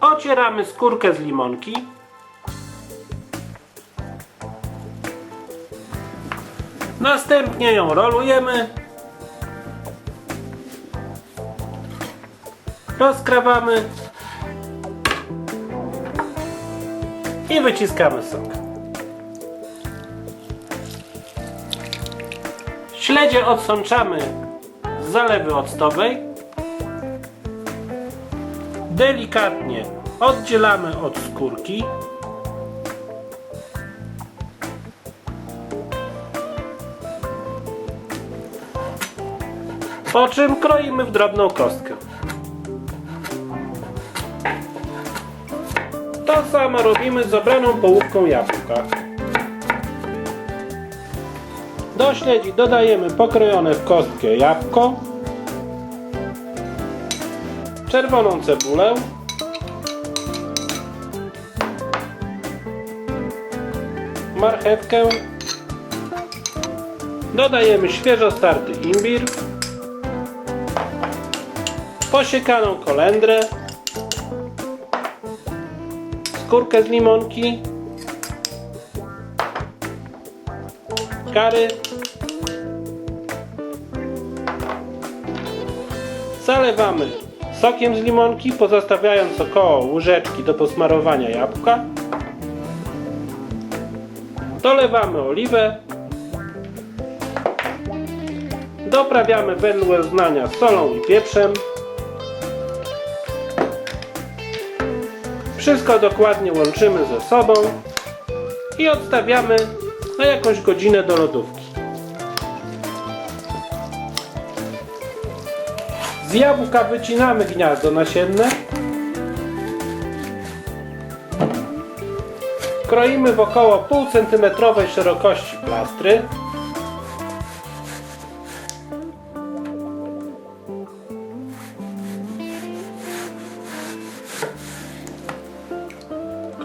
Ocieramy skórkę z limonki. Następnie ją rolujemy. Rozkrawamy. I wyciskamy sok. Śledzie odsączamy z zalewy octowej. Delikatnie oddzielamy od skórki. Po czym kroimy w drobną kostkę. To samo robimy z obraną połówką jabłka. Do śledzi dodajemy pokrojone w kostkę jabłko, czerwoną cebulę, marchewkę, dodajemy świeżo starty imbir, posiekaną kolendrę, skórkę z limonki, kary, zalewamy sokiem z limonki, pozostawiając około łyżeczki do posmarowania jabłka. Dolewamy oliwę. Doprawiamy wedle uznania solą i pieprzem. Wszystko dokładnie łączymy ze sobą i odstawiamy na jakąś godzinę do lodówki. Z jabłka wycinamy gniazdo nasienne. Kroimy w około pół centymetrowej szerokości plastry.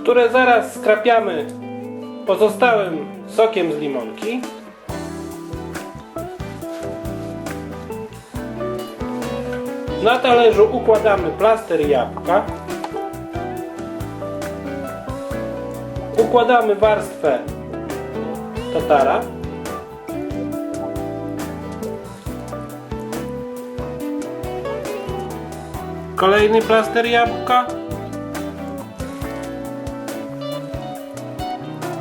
które zaraz skrapiamy pozostałym sokiem z limonki. Na talerzu układamy plaster jabłka. Układamy warstwę tatara. Kolejny plaster jabłka.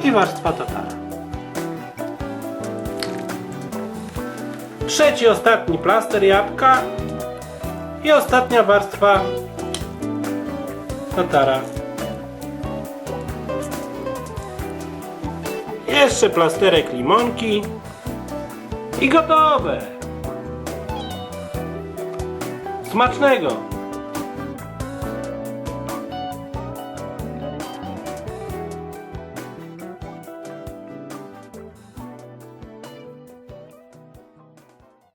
I warstwa tatara. Trzeci, ostatni plaster jabłka. I ostatnia warstwa tatara. Jeszcze plasterek limonki. I gotowe! Smacznego!